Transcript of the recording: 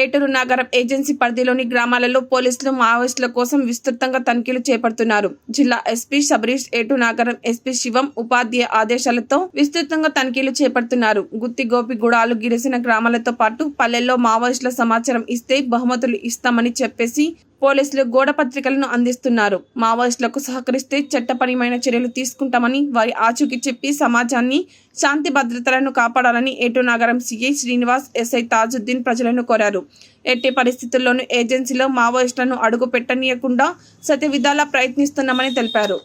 ఏటూరు నగరం ఏజెన్సీ పరిధిలోని గ్రామాలలో పోలీసులు మావోయిస్టుల కోసం విస్తృతంగా తనిఖీలు చేపడుతున్నారు. జిల్లా ఎస్పీ శబరీష్ ఏటూరు నగరం ఎస్పీ శివం ఉపాధ్యాయ ఆదేశాలతో విస్తృతంగా తనిఖీలు చేపడుతున్నారు. గుత్తి గోపిగూడాలు గిరిసిన గ్రామాలతో పాటు పల్లెల్లో మావోయిస్టుల సమాచారం ఇస్తే బహుమతులు ఇస్తామని చెప్పేసి పోలీసులు గోడ పత్రికలను అందిస్తున్నారు. మావోయిస్టులకు సహకరిస్తే చట్టపరమైన చర్యలు తీసుకుంటామని వారి ఆచూకీ చెప్పి సమాజాన్ని శాంతి భద్రతలను కాపాడాలని ఏటూ నగరం సిఐ శ్రీనివాస్ ఎస్ఐ తాజుద్దీన్ ప్రజలను కోరారు. ఎట్టి పరిస్థితుల్లోనూ ఏజెన్సీలో మావోయిస్టులను అడుగు పెట్టనీయకుండా సత్యవిధాలా విధాలా ప్రయత్నిస్తున్నామని తెలిపారు.